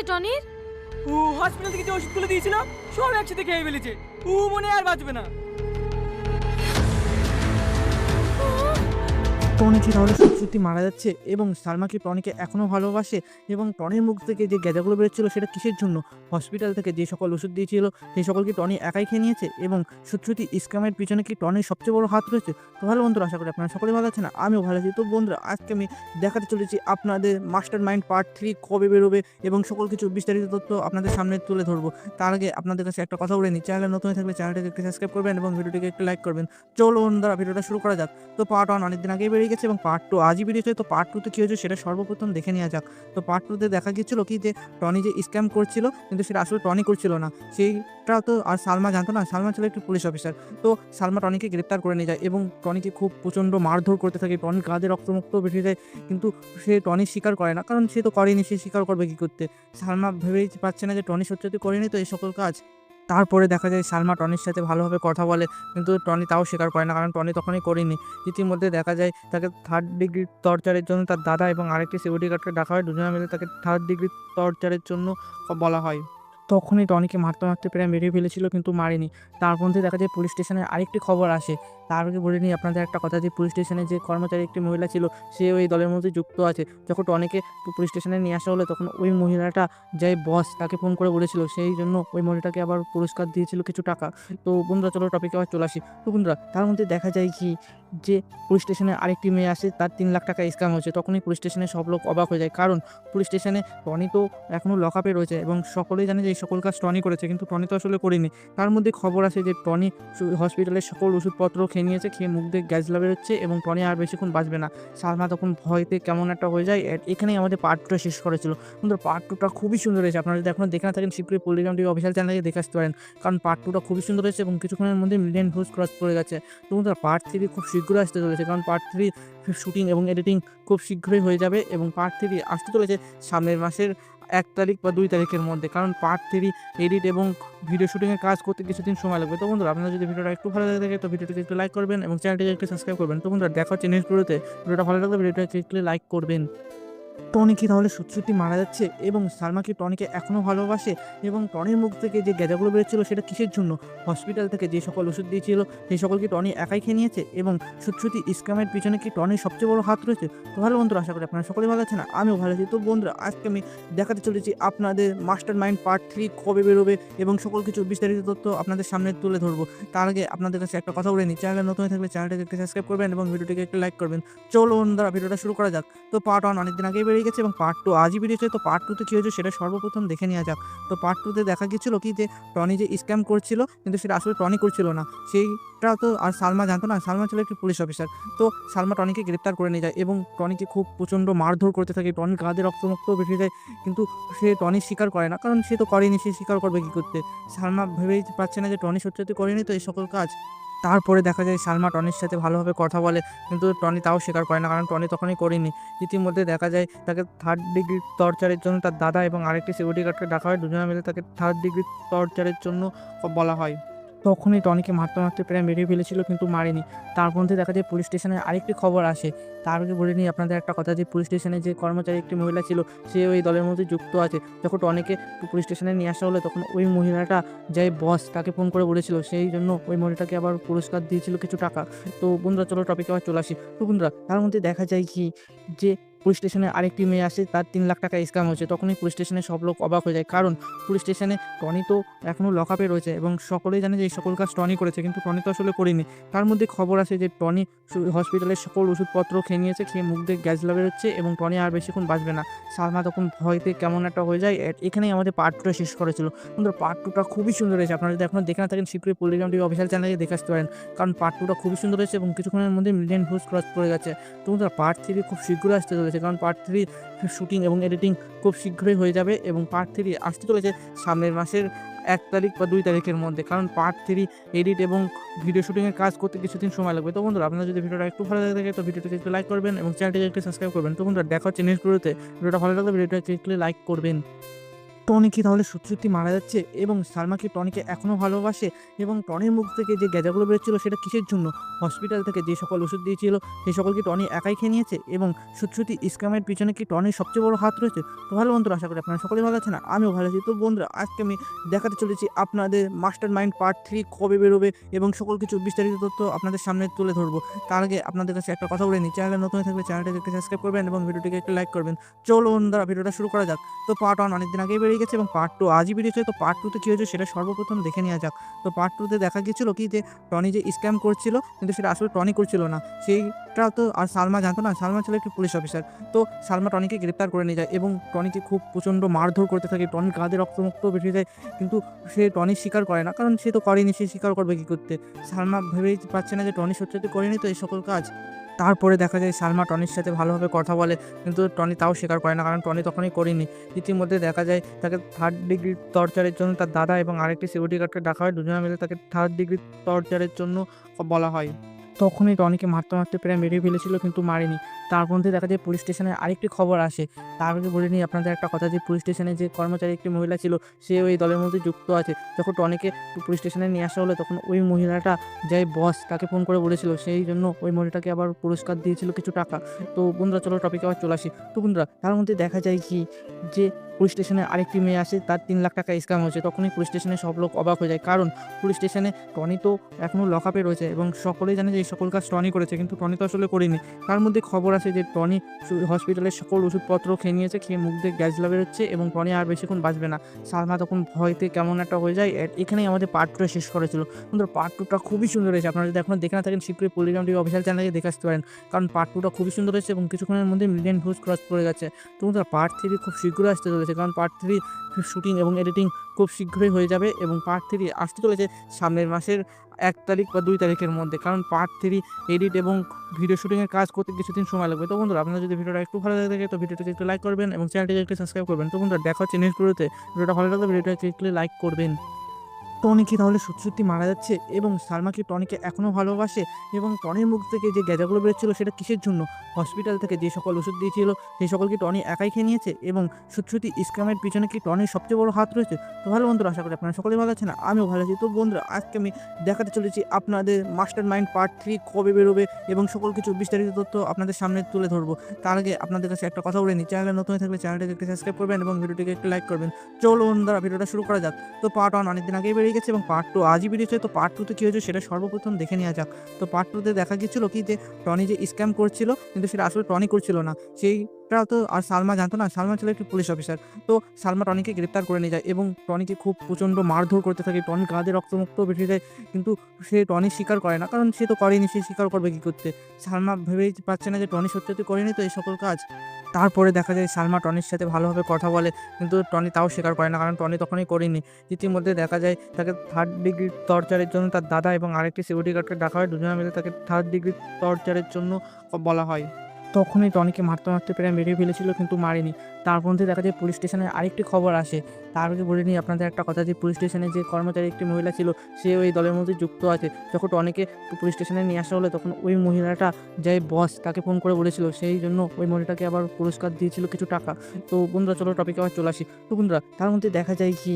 হয়েছে, টনির? ও হসপিটাল থেকে যে ওষুধগুলো দিয়েছিল, সব একসাথে খেয়ে ফেলেছে। ও, মনে আর বাঁচবে না। টনি কি তাহলে সত্যি মারা যাচ্ছে এবং সালমা কি টনিকে এখনও ভালোবাসে এবং টনির মুখ থেকে যে গ্যাজাগুলো বেরোচ্ছিল সেটা কিসের জন্য? হসপিটাল থেকে যে সকল ওষুধ দিয়েছিল, সেই সকল কি টনি একাই খেয়ে নিয়েছে? এবং সত্যি স্ক্যামের পিছনে কি টনির সবচেয়ে বড় হাত রয়েছে? তো ভালো বন্ধুরা, আশা করি আপনারা সকলে ভালো আছেন, আমিও ভালো আছি। তো বন্ধুরা, আজকে আমি দেখাতে চলেছি আপনাদের মাস্টার মাইন্ড পার্ট থ্রি কবে বেরোবে এবং সকল কিছু বিস্তারিত তথ্য আপনাদের সামনে তুলে ধরবো। তার আগে আপনাদের কাছে একটা কথা বলে নিই, চ্যানেলে নতুন থাকলে চ্যানেলটাকে একটু সাবস্ক্রাইব করবেন এবং ভিডিওটিকে একটু লাইক করবেন। চলো বন্ধুরা, ভিডিওটা শুরু করা যাক। তো পার্ট ওয়ান অনেকদিন আগেই বেরিয়ে গেছে এবং পার্ট টু আজই বেরিয়েছে তো পার্ট টুতে কী হয়েছে সেটা সর্বপ্রথম দেখে নেওয়া যাক। তো পার্ট টুতে দেখা গিয়েছিল কি যে টনি যে স্ক্যাম করছিল, কিন্তু সেটা আসলে টনি করছিল না। সেইটা তো আর সালমা জানতো না, সালমা ছিল একটি পুলিশ অফিসার তো সালমা টনিকে গ্রেপ্তার করে নিয়ে যায় এবং টনিকে খুব প্রচণ্ড মারধর করতে থাকে টনির কাঁধে রক্তমুক্ত বেরিয়ে যায় কিন্তু সে টনি স্বীকার করে না, কারণ সে তো করেনি, সে স্বীকার করবে কী করতে? সালমা ভেবেই পাচ্ছে না যে টনি সত্যি করেনি তো এই সকল কাজ। তারপরে দেখা যায় সালমা টনির সাথে ভালোভাবে কথা বলে, কিন্তু টনি তাও স্বীকার করে না, কারণ টনি তখনই করেনি। ইতিমধ্যে দেখা যায় তাকে থার্ড ডিগ্রি টর্চারের জন্য তার দাদা এবং আরেকটি সিকিউরিটি গার্ডকে ডাকা হয়। দুজনে মিলে তাকে থার্ড ডিগ্রি টর্চারের জন্য বলা হয়। তখনই টনিকে মারতে মারতে প্রায় মেরে ফেলেছিল, কিন্তু মারেনি। তার মধ্যে দেখা যায় পুলিশ স্টেশনে আরেকটি খবর আসে। তার আগে বলে নিই, আপনাদের একটা কথা যে পুলিশ স্টেশনে যে কর্মচারী একটি মহিলা ছিল, সে ওই দলের মধ্যে যুক্ত আছে। যখন টনিকে পুলিশ স্টেশনে নিয়ে আসা হলো, তখন ওই মহিলাটা যে বস তাকে ফোন করে বলেছিল, সেই জন্য ওই মহিলাটাকে আবার পুরস্কার দিয়েছিল কিছু টাকা। তো বন্ধুরা, চলো টপিকে আবার চলে আসি। তো বন্ধুরা, তার মধ্যে দেখা যায় কি, যে পুলিশ স্টেশনে আরেকটি মেয়ে আসে, তার তিন লাখ টাকা স্ক্যাম হয়েছে। তখনই পুলিশ স্টেশনে সব লোক অবাক হয়ে যায়। কারণ পুলিশ স্টেশনে টনি তো এখনও লকআপে রয়েছে এবং সকলেই জানে যে, এই সকল কাজ টনি করেছে, কিন্তু টনি তো আসলে করিনি। তার মধ্যে খবর আসে যে, টনি হসপিটালের সকল ওষুধপত্র খেয়ে নিয়েছে খেয়ে মুখ দিয়ে গ্যাস লাভের হচ্ছে এবং টনি আর বেশিক্ষণ বাঁচবে না। সালমা তখন ভয়তে কেমন একটা হয়ে যায়। এখানেই আমাদের পার্ট টুটা শেষ করেছিল কিন্তু পার্ট টুটা খুবই সুন্দর হয়েছে। আপনারা যদি এখনও দেখে না থাকেন, শীঘ্রই পল্লিগ্রাম টিভি অফিসিয়াল চ্যানেলে দেখে আসতে পারেন। কারণ পার্ট টুটা খুবই সুন্দর হয়েছে এবং কিছুক্ষণের মধ্যে মিলিয়ন ভিউজ ক্রস করে গেছে। তো বন্ধুরা পার্ট থ্রি খুব শীঘ্রই আসতে চলেছে। কারণ পার্ট থ্রি শুটিং এবং এডিটিং খুব শীঘ্রই হয়ে যাবে এবং পার্ট থ্রি আসতে চলেছে সামনের মাসের এক তারিখ বা দুই তারিখের মধ্যে। কারণ পার্ট থ্রি এডিট এবং ভিডিও শুটিংয়ের কাজ করতে কিছুদিন সময় লাগবে। তো বন্ধুরা আপনারা যদি ভিডিওটা একটু ভালো লাগে থাকে, তো ভিডিওটিকে একটু লাইক করবেন এবং চ্যানেলটিকে একটু সাবস্ক্রাইব করবেন। তো বন্ধুরা, দেখা হচ্ছে নেক্সট ভিডিওতে ভিডিওটা ভালো লাগলে ভিডিওটা একটু লাইক করবেন। টনি কি তাহলে সত্যি মারা যাচ্ছে এবং সালমা কি টনিকে এখনও ভালোবাসে এবং টনির মুখ থেকে যে গ্যাজাগুলো বেরোচ্ছিল সেটা কিসের জন্য? হসপিটাল থেকে যে সকল ওষুধ দিয়েছিল, সেই সকল কি টনি একাই খেয়ে নিয়েছে? এবং সত্যি স্ক্যামের পিছনে কি টনির সবচেয়ে বড় হাত রয়েছে? তো ভালো বন্ধুরা, আশা করি আপনারা সকলে ভালো আছেন, আমিও ভালো আছি। তো বন্ধুরা, আজকে আমি দেখাতে চলেছি আপনাদের মাস্টার মাইন্ড পার্ট থ্রি কবে বেরোবে এবং সকল কিছু বিস্তারিত তথ্য আপনাদের সামনে তুলে ধরবো। তার আগে আপনাদের কাছে একটা কথা বলে নিই, চ্যানেলে নতুন থাকলে চ্যানেলটাকে একটু সাবস্ক্রাইব করবেন এবং ভিডিওটিকে একটু লাইক করবেন। চলো বন্ধুরা, ভিডিওটা শুরু করা যাক। তো পার্ট ওয়ান অনেকদিন আগেই বেরিয়ে গেছে এবং পার্ট টু আজই বেরিয়েছে। তো পার্ট টুতে কী হয়েছে সেটা সর্বপ্রথম দেখে নেওয়া যাক। তো পার্ট টুতে দেখা গিয়েছিল কি যে টনি যে স্ক্যাম করছিল, কিন্তু সেটা আসলে টনি করছিল না। সেইটা তো আর সালমা জানতো না। সালমা ছিল একটি পুলিশ অফিসার তো সালমা টনিকে গ্রেপ্তার করে নিয়ে যায় এবং টনিকে খুব প্রচণ্ড মারধর করতে থাকে। টনির কাঁধে রক্তমুক্ত বেরিয়ে যায়, কিন্তু সে টনি স্বীকার করে না। কারণ সে তো করেনি, সে স্বীকার করবে কী করতে? সালমা ভেবেই পাচ্ছে না যে টনি সত্যি করেনি। তো এই সকল কাজ তারপরে দেখা যায় সালমা টনির সাথে ভালোভাবে কথা বলে, কিন্তু টনি তাও স্বীকার করে না, কারণ টনি তখনই করিনি। ইতিমধ্যে দেখা যায় তাকে থার্ড ডিগ্রি টর্চারের জন্য তার দাদা এবং আরেকটি সিকিউরিটি গার্ডকে ডাকা হয়। দুজনে মিলে তাকে থার্ড ডিগ্রি টর্চারের জন্য বলা হয়। তখনই টনিকে মারতে মারতে প্রায় মেরে ফেলেছিল, কিন্তু মারেনি। তার মধ্যে দেখা যায় পুলিশ স্টেশনে আরেকটি খবর আসে। তার আগে বলে নিই আপনাদের একটা কথা যে, পুলিশ স্টেশনে যে কর্মচারী একটি মহিলা ছিল, সে ওই দলের মধ্যে যুক্ত আছে। যখন টনিকে পুলিশ স্টেশনে নিয়ে আসা হলো, তখন ওই মহিলাটা যে বস তাকে ফোন করে বলেছিল, সেই জন্য ওই মহিলাটাকে আবার পুরস্কার দিয়েছিল কিছু টাকা। তো বন্ধুরা, চলো টপিকে আবার চলে আসি। তো বন্ধুরা, তার মধ্যে দেখা যায় কি, যে পুলিশ স্টেশনে আরেকটি মেয়ে আসে, তার তিন লাখ টাকা স্ক্যাম হয়েছে। তখনই পুলিশ স্টেশনে সব লোক অবাক হয়ে যায়। কারণ পুলিশ স্টেশনে টনি তো এখনও লকআপে রয়েছে এবং সকলেই জানে যে এই সকল কাজ টনি করেছে, কিন্তু টনি তো আসলে করেনি। তার মধ্যে খবর আসে যে টনি হসপিটালের সকল ওষুধপত্র খেয়ে নিয়েছে, খেয়ে মুখ দিয়ে গ্যাস লাভের হচ্ছে এবং টনি আর বেশিক্ষণ বাঁচবে না। সালমা তখন ভয়তে কেমন একটা হয়ে যায়। এখানেই আমাদের পার্ট টুটা শেষ করেছিল। কিন্তু পার্ট টুটা খুবই সুন্দর হয়েছে। আপনারা যদি এখনও দেখে না থাকেন, শীঘ্রই পল্লিগ্রাম টিভি অফিসিয়াল চ্যানেলে দেখে আসতে পারেন। কারণ পার্ট টুটা খুবই সুন্দর হয়েছে এবং কিছুক্ষণের মধ্যে মিলিয়ন ভিউজ ক্রস করে গেছে। তো পার্ট থ্রি খুব শীঘ্রই আসতে কারণ পার্ট থ্রি শুটিং এবং এডিটিং খুব শীঘ্রই হয়ে যাবে এবং পার্ট থ্রি আসতে চলেছে সামনের মাসের এক তারিখ বা দুই তারিখের মধ্যে। কারণ পার্ট থ্রি এডিট এবং ভিডিও শুটিংয়ের কাজ করতে কিছুদিন সময় লাগবে। তো বন্ধুরা আপনারা যদি ভিডিওটা একটু ভালো লাগে থাকে, তো ভিডিওটিকে একটু লাইক করবেন এবং চ্যানেলটিকে একটু সাবস্ক্রাইব করবেন। তো বন্ধুরা, দেখা হচ্ছে ভিডিওটা ভালো লাগলে ভিডিওটা একটু লাইক করবেন। টনি কি তাহলে সত্যি মারা যাচ্ছে এবং সালমা কি টনিকে এখনও ভালোবাসে এবং টনির মুখ থেকে যে গ্যাজাগুলো বেরোচ্ছিল সেটা কিসের জন্য? হসপিটাল থেকে যে সকল ওষুধ দিয়েছিল সেই সকল কি টনি একাই খেয়ে নিয়েছে এবং সত্যি স্ক্যামের পিছনে কি টনির সবচেয়ে বড় হাত রয়েছে? তো ভালো বন্ধুরা, আশা করি আপনারা সকলেই ভালো আছেন, আমিও ভালো আছি। তো বন্ধুরা, আজকে আমি দেখাতে চলেছি আপনাদের মাস্টার মাইন্ড পার্ট থ্রি কবে বেরোবে এবং সকল কিছু বিস্তারিত তথ্য আপনাদের সামনে তুলে ধরবো। তার আগে আপনাদের কাছে একটা কথা বলে নিই, চ্যানেলে নতুন থাকলে চ্যানেলটাকে একটু সাবস্ক্রাইব করবেন এবং ভিডিওটিকে একটু লাইক করবেন। চলো বন্ধুরা, ভিডিওটা শুরু করা যাক। তো পার্ট ওয়ান অনেকদিন আগেই বেরিয়ে গেছে এবং পার্ট টু আজই বেরিয়েছে তো পার্ট টুতে কী হয়েছে সেটা সর্বপ্রথম দেখে নেওয়া যাক। তো পার্ট টুতে দেখা গিয়েছিল কি যে, টনি যে স্ক্যাম করছিল, কিন্তু সেটা আসলে টনি করছিল না। সেইটা তো আর সালমা জানতো না, সালমা ছিল একটি পুলিশ অফিসার তো সালমা টনিকে গ্রেপ্তার করে নিয়ে যায় এবং টনিকে খুব প্রচণ্ড মারধর করতে থাকে। টনির কাঁধে রক্তমুক্ত বেরিয়ে যায় কিন্তু সে টনি স্বীকার করে না, কারণ সে তো করেনি, সে স্বীকার করবে কী করতে? সালমা ভেবেই পাচ্ছে না যে টনি সত্যি করেনি, তো এই সকল কাজ তারপরে দেখা যায় সালমা টনির সাথে ভালোভাবে কথা বলে, কিন্তু টনি তাও স্বীকার করে না, কারণ টনি তখনই করিনি। ইতিমধ্যে দেখা যায় তাকে থার্ড ডিগ্রি টর্চারের জন্য তার দাদা এবং আরেকটি সিকিউরিটি গার্ডকে ডাকা হয়। দুজনে মিলে তাকে থার্ড ডিগ্রি টর্চারের জন্য বলা হয়। তখনই টনিকে মারতে মারতে প্রায় মেরে ফেলেছিল, কিন্তু মারেনি। তার মধ্যে দেখা যায় পুলিশ স্টেশনে আরেকটি খবর আসে। তার আগে বলে নিই আপনাদের একটা কথা যে, পুলিশ স্টেশনে যে কর্মচারী একটি মহিলা ছিল, সে ওই দলের মধ্যে যুক্ত আছে। যখন টনিকে পুলিশ স্টেশনে নিয়ে আসা হলো, তখন ওই মহিলাটা যাই বস তাকে ফোন করে বলেছিল, সেই জন্য ওই মহিলাটাকে আবার পুরস্কার দিয়েছিল কিছু টাকা। তো বন্ধুরা, চলো টপিকে আবার চলে আসি। তো বন্ধুরা, তার মধ্যে দেখা যায় কি যে পুলিশ স্টেশনে আরেকটি মেয়ে আসে, তার তিন লাখ টাকা স্ক্যাম হয়েছে। তখনই পুলিশ স্টেশনে সব লোক অবাক হয়ে যায়। কারণ পুলিশ স্টেশনে টনি তো এখনও লকআপে রয়েছে এবং সকলেই জানে যে এই সকল কাজ টনি করেছে, কিন্তু টনি তো আসলে করেনি। তার মধ্যে খবর আছে যে টনি হসপিটালের সকল ওষুধপত্র খেয়ে নিয়েছে, খেয়ে মুখ দিয়ে গ্যাস লাভের হচ্ছে এবং টনি আর বেশিক্ষণ বাঁচবে না। সালমা তখন ভয়তে কেমন একটা হয়ে যায়। এখানেই আমাদের পার্ট টুটা শেষ করেছিল কিন্তু পার্ট টুটা খুবই সুন্দর হয়েছে। আপনারা যদি এখনও দেখে না থাকেন, শীঘ্রই পলিগ্রাম টিভি অফিসিয়াল চ্যানেলে দেখে আসতে পারেন। কারণ পার্ট টুটা খুবই সুন্দর হয়েছে এবং কিছুক্ষণের মধ্যে মিলিয়ন ভিউজ ক্রস করে গেছে তো পার্ট থ্রি খুব শীঘ্রই আসতে চলেছে। কারণ পার্ট থ্রি শুটিং এবং এডিটিং খুব শীঘ্রই হয়ে যাবে এবং পার্ট থ্রি আসতে চলেছে সামনের মাসের এক তারিখ বা দুই তারিখের মধ্যে। কারণ পার্ট থ্রি এডিট এবং ভিডিও শুটিংয়ের কাজ করতে কিছুদিন সময় লাগবে। তো বন্ধুরা, আপনারা যদি ভিডিওটা একটু ভালো লাগে তো ভিডিওটাকে একটু লাইক করবেন এবং চ্যানেলটিকে একটু সাবস্ক্রাইব করবেন। তো বন্ধুরা, দেখা হচ্ছে নেক্সট ভিডিওতে ভিডিওটা ভালো লাগলে ভিডিওটাকে একটু লাইক করবেন। টনি কি তাহলে সত্যি সত্যি মারা যাচ্ছে এবং সালমা কি টনিকে এখনও ভালোবাসে এবং টনির মুখ থেকে যে গ্যাজাগুলো বেরোচ্ছিল সেটা কিসের জন্য? হসপিটাল থেকে যে সকল ওষুধ দিয়েছিল, সেই সকল কি টনি একাই খেয়ে নিয়েছে এবং সত্যি সত্যি স্ক্যামের পিছনে কি টনির সবচেয়ে বড় হাত রয়েছে? তো ভালো বন্ধুরা, আশা করি আপনারা সকলেই ভালো আছেন, আমিও ভালো আছি। তো বন্ধুরা, আজকে আমি দেখাতে চলেছি আপনাদের মাস্টার মাইন্ড পার্ট থ্রি কবে বেরোবে এবং সকল কিছু বিস্তারিত তথ্য আপনাদের সামনে তুলে ধরবো। তার আগে আপনাদের কাছে একটা কথা বলে নিই, চ্যানেলে নতুন থাকলে চ্যানেলটাকে একটু সাবস্ক্রাইব করবেন এবং ভিডিওটিকে একটু লাইক করবেন। চলো বন্ধুরা, ভিডিওটা শুরু করা যাক। তো পার্ট ওয়ান অনেকদিন আগেই বেরিয়ে গেছে এবং পার্ট টু আজই বেরিয়েছে। তো পার্ট টুতে কী হয়েছে সেটা সর্বপ্রথম দেখে নেওয়া যাক। তো পার্ট টুতে দেখা গিয়েছিল কি যে টনি যে স্ক্যাম করছিল, কিন্তু সেটা আসলে টনি করছিল না। সেইটা তো আর সালমা জানতো না। সালমা ছিল একটি পুলিশ অফিসার তো সালমা টনিকে গ্রেপ্তার করে নিয়ে যায় এবং টনিকে খুব প্রচণ্ড মারধর করতে থাকে। টনির কাঁধে রক্তমুক্ত বেরিয়ে যায় কিন্তু সে টনি স্বীকার করে না। কারণ সে তো করেনি, সে স্বীকার করবে কী করতে? সালমা ভেবেই পাচ্ছে না যে টনি সত্যি করেনি। তো এই সকল কাজ তারপরে দেখা যায় সালমা টনির সাথে ভালোভাবে কথা বলে, কিন্তু টনি তাও স্বীকার করে না, কারণ টনি তখনই করিনি। ইতিমধ্যে দেখা যায় তাকে থার্ড ডিগ্রি টর্চারের জন্য তার দাদা এবং আরেকটি সিকিউরিটি গার্ডকে ডাকা হয়। দুজনে মিলে তাকে থার্ড ডিগ্রি টর্চারের জন্য বলা হয়। তখনই টনিকে মারতে মারতে প্রায় মেরে ফেলেছিল, কিন্তু মারেনি। তার মধ্যে দেখা যায় পুলিশ স্টেশনে আরেকটি খবর আসে। তার আগে বলে নিই আপনাদের একটা কথা যে, পুলিশ স্টেশনে যে কর্মচারী একটি মহিলা ছিল, সে ওই দলের মধ্যে যুক্ত আছে। যখন টনিকে পুলিশ স্টেশনে নিয়ে আসা হলো, তখন ওই মহিলাটা যাই বস তাকে ফোন করে বলেছিল, সেই জন্য ওই মহিলাটাকে আবার পুরস্কার দিয়েছিল কিছু টাকা। তো বন্ধুরা, চলো টপিকে আবার চলে আসি। তো বন্ধুরা, তার মধ্যে দেখা যায় কি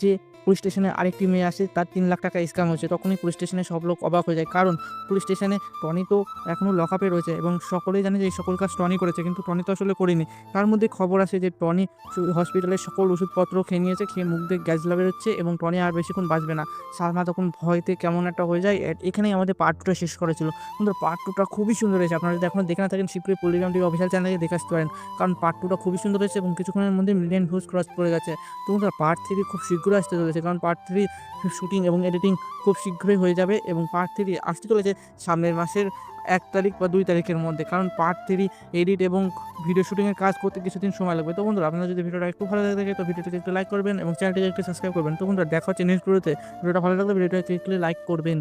যে পুলিশ স্টেশনে আরেকটি মেয়ে আসে, তার তিন লাখ টাকা স্ক্যাম হয়েছে তখনই পুলিশ স্টেশনে সব লোক অবাক হয়ে যায়। কারণ পুলিশ স্টেশনে টনি তো এখনও লকআপে রয়েছে এবং সকলেই জানে যে এই সকল কাজ টনি করেছে, কিন্তু টনি তো আসলে করেনি। তার মধ্যে খবর আসে যে টনি হসপিটালের সকল ওষুধপত্র খেয়ে নিয়েছে, খেয়ে মুখ দিয়ে গ্যাস লাভের হচ্ছে এবং টনি আর বেশিক্ষণ বাঁচবে না। সালমা তখন ভয়তে কেমন একটা হয়ে যায়। এখানেই আমাদের পার্ট টুটা শেষ করেছিল। কিন্তু পার্ট টুটা খুবই সুন্দর হয়েছে। আপনারা যদি এখনও দেখে না থাকেন শীঘ্রই পলিগ্রাম টিভি অফিসিয়াল চ্যানেলে দেখে আসতে পারেন। কারণ পার্ট টুটা খুবই সুন্দর হয়েছে এবং কিছুক্ষণের মধ্যে মিলিয়ন ভিউজ ক্রস করে গেছে। তো পার্ট থ্রি খুব শীঘ্রই আসতে চলেছে। কারণ পার্ট থ্রি শুটিং এবং এডিটিং খুব শীঘ্রই হয়ে যাবে এবং পার্ট থ্রি আসতে চলেছে সামনের মাসের এক তারিখ বা দুই তারিখের মধ্যে। কারণ পার্ট থ্রি এডিট এবং ভিডিও শুটিংয়ের কাজ করতে কিছুদিন সময় লাগবে। তো বন্ধুরা আপনারা যদি ভিডিওটা একটু ভালো লাগে থাকে তো ভিডিওটাকে একটু লাইক করবেন এবং চ্যানেলটিকে একটু সাবস্ক্রাইব করবেন। তো বন্ধুরা, দেখা হচ্ছে ভিডিওতে ভিডিওটা ভালো লাগলে ভিডিওটা একটু লাইক করবেন।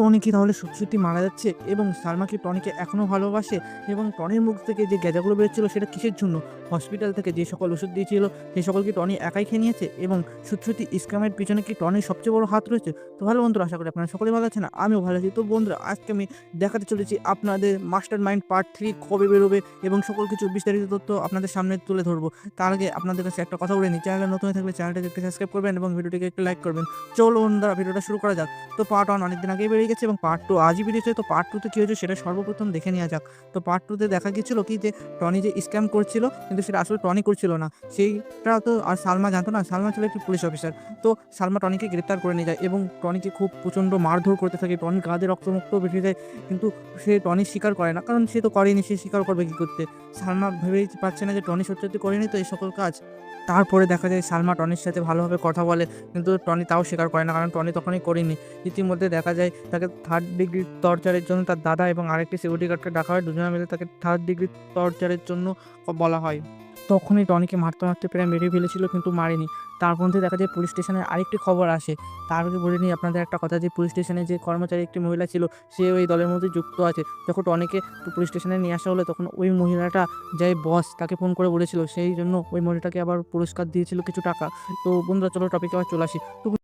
টনি কি তাহলে সত্যি মারা যাচ্ছে এবং সালমা কি টনিকে এখনও ভালোবাসে এবং টনির মুখ থেকে যে গ্যাজাগুলো বেরোচ্ছিল সেটা কিসের জন্য? হসপিটাল থেকে যে সকল ওষুধ দিয়েছিল সেই সকল কি টনি একাই খেয়ে নিয়েছে এবং সত্যি স্ক্যামের পিছনে কি টনির সবচেয়ে বড় হাত রয়েছে? তো ভালো বন্ধুরা, আশা করি আপনারা সকলেই ভালো আছেন, আমিও ভালো আছি। তো বন্ধুরা, আজকে আমি দেখাতে চলেছি আপনাদের মাস্টার মাইন্ড পার্ট থ্রি কবে বেরোবে এবং সকল কিছু বিস্তারিত তথ্য আপনাদের সামনে তুলে ধরবো। তার আগে আপনাদের কাছে একটা কথা বলে নিই, চ্যানেলে নতুন হয়ে থাকলে চ্যানেলটাকে একটু সাবস্ক্রাইব করবেন এবং ভিডিওটিকে একটু লাইক করবেন। চলো বন্ধুরা, ভিডিওটা শুরু করা যাক। তো পার্ট ওয়ান অনেকদিন আগেই বেরিয়ে গেছে এবং পার্ট টু আজই বেরিয়েছে। তো পার্ট টুতে কী হয়েছে সেটা সর্বপ্রথম দেখে নেওয়া যাক। তো পার্ট টুতে দেখা গিয়েছিল কি যে টনি যে স্ক্যাম করছিল, কিন্তু সেটা আসলে টনি করছিল না। সেইটা তো আর সালমা জানতো না। সালমা ছিল একটি পুলিশ অফিসার তো সালমা টনিকে গ্রেপ্তার করে নিয়ে যায় এবং টনিকে খুব প্রচণ্ড মারধর করতে থাকে। টনির গাঁদে রক্তমুক্ত বেরিয়ে যায় কিন্তু সে টনি স্বীকার করে না। কারণ সে তো করেনি, সে স্বীকার করবে কী করতে? সালমা ভেবেই পাচ্ছে না যে টনি সত্যি সত্যি করেনি। তো এই সকল কাজ তারপরে দেখা যায় সালমা টনির সাথে ভালোভাবে কথা বলে, কিন্তু টনি তাও স্বীকার করে না, কারণ টনি তখনই করেনি। ইতিমধ্যে দেখা যায় তাকে থার্ড ডিগ্রি টর্চারের জন্য তার দাদা এবং আরেকটি সিকিউরিটি গার্ডকে ডাকা হয়। দুজনে মিলে তাকে থার্ড ডিগ্রি টর্চারের জন্য বলা হয়। তখনই টনিকে মারতে মারতে প্রায় মেরে ফেলেছিল, কিন্তু মারেনি। তার মধ্যে দেখা যায় পুলিশ স্টেশনে আরেকটি খবর আসে। তার আগে বলে নিই, আপনাদের একটা কথা যে, পুলিশ স্টেশনে যে কর্মচারী একটি মহিলা ছিল, সে ওই দলের মধ্যে যুক্ত আছে। যখন টনিকে পুলিশ স্টেশনে নিয়ে আসা হলো তখন ওই মহিলাটা যাই বস তাকে ফোন করে বলেছিল, সেই জন্য ওই মহিলাটাকে আবার পুরস্কার দিয়েছিল কিছু টাকা। তো বন্ধুরা, চলো টপিকে আবার চলে আসি। তো